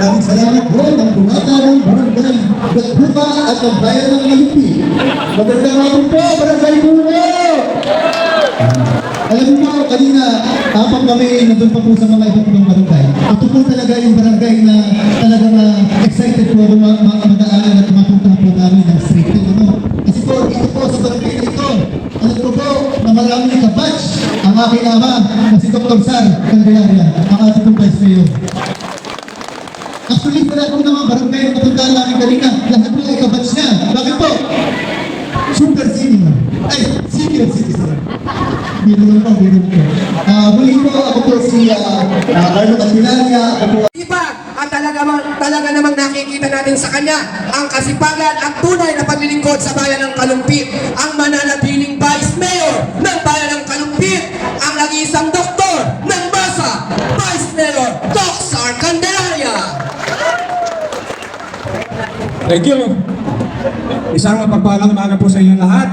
Salamat po ng bungata ng barangay Gatbuka at ang bayan ng Malupi. Magandang hapon po, barangay Puno! Alam niyo po, kanina, tapang kami nandun pa po sa mga iba't ibang barangay. Ito po talaga yung barangay na talagang ah, excited po ako ma- ma- mag-aaral at mapunta po namin ng street. Ano? Kasi po, dito po sa barangay na ito, alam ko po na maraming kabatch ang aking ama na si Dr. Sar Candelaria, ang ating vice mayor. Actually, sa lahat po ng mga barangay na napuntahan namin kanina, lahat po ay kabatch niya. Bakit po? Super senior. Ay, senior citizen. Biro lang po, biro po. Ah, muli po, ako po si uh, Carlo Candelaria. Ako po Iba at talaga, talaga namang nakikita natin sa kanya ang kasipagan at tunay na paglilingkod sa bayan ng Kalumpit. Ang mananatiling Thank you. Isang mapagpalang umaga po sa inyo lahat.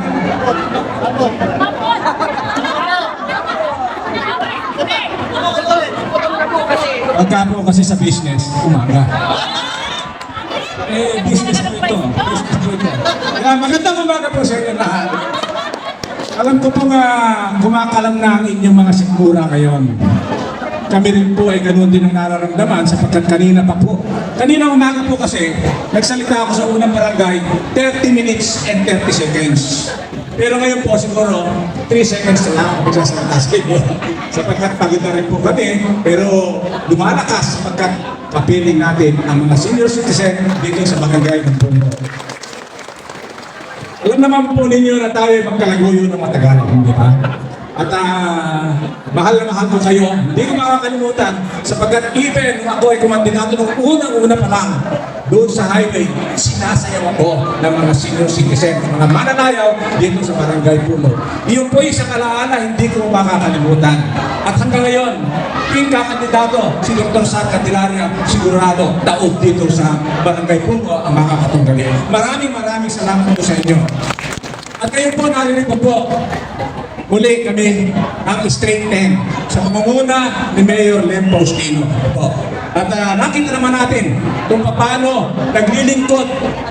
Pagka po kasi sa business, umaga. Eh, business po ito. Business po ito. Kaya magandang umaga po sa inyo lahat. Alam ko po nga kumakalam na ang inyong mga sikmura ngayon. Kami rin po ay ganoon din ang nararamdaman sapagkat kanina pa po. Kanina umaga po kasi, nagsalita ako sa unang barangay, 30 minutes and 30 seconds. Pero ngayon po siguro, 3 seconds na lang ako magsasalita sa inyo. sapagkat pagod na rin po kami, pero lumalakas sapagkat kapiling natin ang mga senior citizen dito sa barangay ng Puno. Alam naman po ninyo na tayo ay magkalaguyo ng matagal, hindi ba? At ah, mahal na mahal ko kayo. Hindi ko makakalimutan sapagkat even nung ako ay kumandidato nung unang-una pa lang doon sa highway, sinasayaw ako ng mga senior citizen, mga mananayaw dito sa Barangay Puno. Iyon po isang alaala hindi ko makakalimutan. At hanggang ngayon, yung kakandidato, si Dr. Sar Candelaria, sigurado, taod dito sa Barangay Puno ang makakatunggali. Maraming maraming salamat po sa inyo. At kayo po, narinig ko po, muli kami ang straight 10 sa pamumuna ni Mayor Lem Faustino. Po. At ah, nakita naman natin kung paano naglilingkod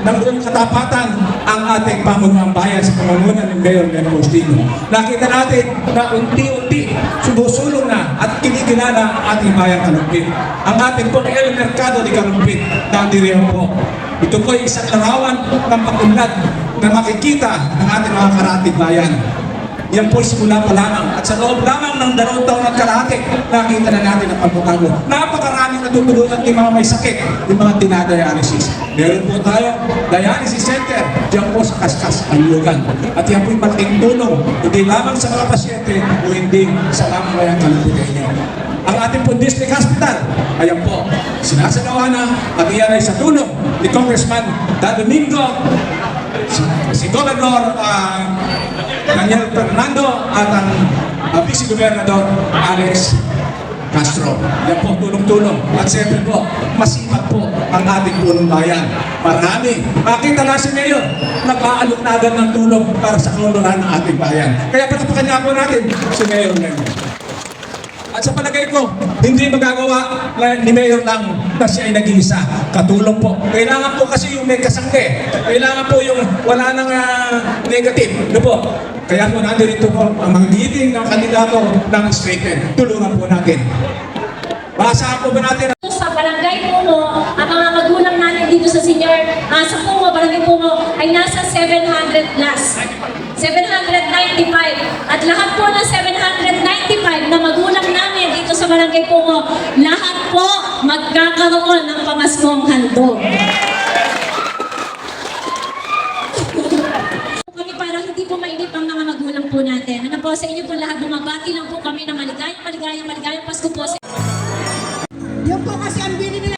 ng buong katapatan ang ating pamunuang bayan sa pamumuna ni Mayor Lem Faustino. Nakita natin na unti-unti sumusulong na at kinikilala ang ating bayan Kalumpit. Ang ating pong El Mercado de Kalumpit, nandiriyan po. Ito po ay isang larawan ng pagunlad na makikita ng ating mga karatig bayan. Yan po simula pa lamang. At sa loob lamang ng dalawang taon at kalahati, nakita na natin ang pagbabago. Napakaraming natutulungan ng mga may sakit, yung mga dinadialysis. Meron po tayo, dialysis center, diyan po sa Kaskas, Anlugan. At yan po yung malaking tulong, hindi lamang sa mga pasyente o hindi sa mamamayang kalupiteño. Ang ating po district hospital, ayan po, sinasagawa na at iyan ay sa tulong ni Congressman Domingo, si, si Governor ah, Daniel Fernando at ang uh, Vice Gobernador Alex Castro. Yan po, tulong-tulong. At siyempre po, masipag po ang ating punong bayan. Marami. Makita na si Mayor, nag-aalok ng tulong para sa kaunlaran ng ating bayan. Kaya patapakan niya po natin si Mayor Mayor. At sa palagay ko, hindi magagawa ni Mayor lang na siya ay nag-iisa. Katulong po. Kailangan po kasi yung may kasangke. Kailangan po yung wala nang ah, negative. Ano po? Kaya po nandito po ang mga leading ng kandidato ng straighten. Tulungan po natin. Maasahan po ba natin sa barangay Puno, ang mga magulang natin dito sa senior, ah, sa Puno, barangay Puno, ay nasa 700 plus. 795. At lahat po ng 795 na magulang sa barangay Pungo, lahat po magkakaroon ng pamaskong handog. kami para hindi po mainip ang mga magulang po natin. Ano po sa inyo po lahat, bumabati lang po kami ng maligayang, maligayang, maligayang Pasko po sa Yun po kasi ang bini nila